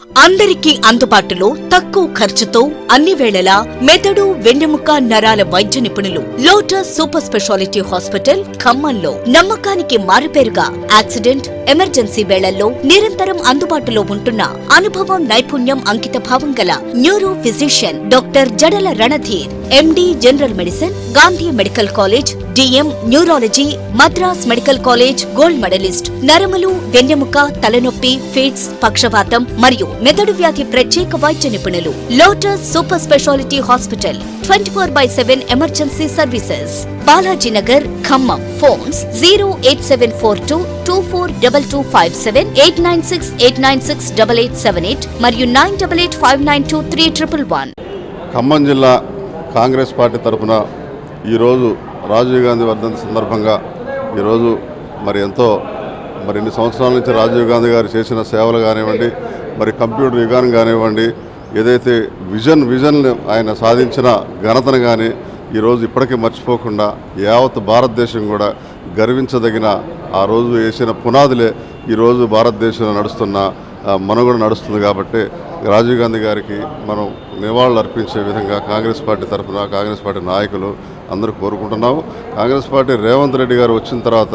అందరికీ అందుబాటులో తక్కువ ఖర్చుతో అన్ని వేళలా మెదడు వెన్నెముక నరాల వైద్య నిపుణులు లోటస్ సూపర్ స్పెషాలిటీ హాస్పిటల్ ఖమ్మంలో నమ్మకానికి మారుపేరుగా యాక్సిడెంట్ ఎమర్జెన్సీ వేళల్లో నిరంతరం అందుబాటులో ఉంటున్న అనుభవం నైపుణ్యం అంకిత భావం గల neuro physician doctor Jadala Ranadheer MD general medicine Gandhi medical college DM neurology Madras medical college gold medallist నరములు వెన్నెముక తలనొప్పి ఫిట్స్ పక్షవాతం మరియు మెదడు వ్యాధి ప్రత్యేక వైద్య నిపుణులు Lotus super speciality hospital twenty four by seven emergency services Balajinagar Khammam. Phones zero eight seven four two two four double two five seven eight nine six eight nine six double eight seven eight మరియు nine double eight five nine two three triple one. Khammam జిల్లా Congress party తరఫున ఈరోజు రాజీవ్ గాంధీ వర్ధంతి సందర్భంగా ఈరోజు మరి ఎంతో మరి ఇన్ని సంవత్సరాల నుంచి రాజీవ్ గాంధీ గారు చేసిన సేవలు కానివ్వండి మరి కంప్యూటర్ యుగాన్ని కానివ్వండి ఏదైతే విజన్ విజన్ ఆయన సాధించిన ఘనతను కానీ ఈరోజు ఇప్పటికీ మర్చిపోకుండా యావత్ భారతదేశం కూడా గర్వించదగిన ఆ రోజు వేసిన పునాదులే ఈరోజు భారతదేశంలో నడుస్తున్న మనుగడ నడుస్తుంది కాబట్టి రాజీవ్ గాంధీ గారికి మనం నివాళులు అర్పించే విధంగా కాంగ్రెస్ పార్టీ తరఫున కాంగ్రెస్ పార్టీ నాయకులు అందరూ కోరుకుంటున్నాము. కాంగ్రెస్ పార్టీ రేవంత్ రెడ్డి గారు వచ్చిన తర్వాత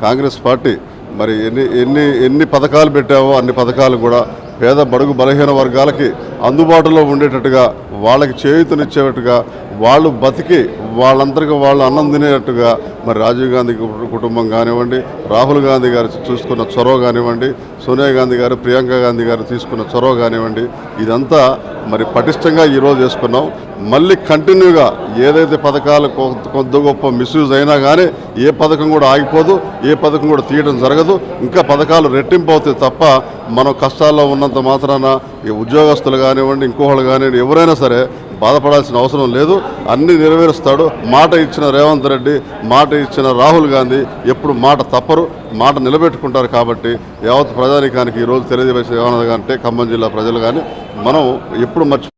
కాంగ్రెస్ పార్టీ మరి ఎన్ని ఎన్ని ఎన్ని పథకాలు పెట్టావో అన్ని పథకాలు కూడా పేద బడుగు బలహీన వర్గాలకి అందుబాటులో ఉండేటట్టుగా వాళ్ళకి చేయూతనిచ్చేటట్టుగా వాళ్ళు బతికి వాళ్ళందరికీ వాళ్ళు అన్నం తినేటట్టుగా మరి రాజీవ్ గాంధీ కుటుంబం కానివ్వండి రాహుల్ గాంధీ గారు చూసుకున్న చొరవ కానివ్వండి సోనియా గాంధీ గారు ప్రియాంక గాంధీ గారు తీసుకున్న చొరవ కానివ్వండి ఇదంతా మరి పటిష్టంగా ఈరోజు చేసుకున్నాం. మళ్ళీ కంటిన్యూగా ఏదైతే పథకాలు కొ- కొద్ది గొప్ప మిస్యూజ్ అయినా కానీ ఏ పథకం కూడా ఆగిపోదు ఏ పథకం కూడా తీయడం జరగదు. ఇంకా పథకాలు రెట్టింపు అవుతాయి తప్ప మనం కష్టాల్లో ఉన్నంత మాత్రాన ఈ ఉద్యోగస్తులు కానివ్వండి ఇంకోళ్ళు కానివ్వండి ఎవరైనా సరే బాధపడాల్సిన అవసరం లేదు. అన్ని నెరవేరుస్తాడు. మాట ఇచ్చిన రేవంత్ రెడ్డి మాట ఇచ్చిన రాహుల్ గాంధీ ఎప్పుడు మాట తప్పరు. మాట నిలబెట్టుకుంటారు కాబట్టి యావత్ ప్రజానికానికి ఈరోజు తెలియజేసే ఏమన్నది అంటే ఖమ్మం జిల్లా ప్రజలు కానీ మనం ఎప్పుడు మర్చి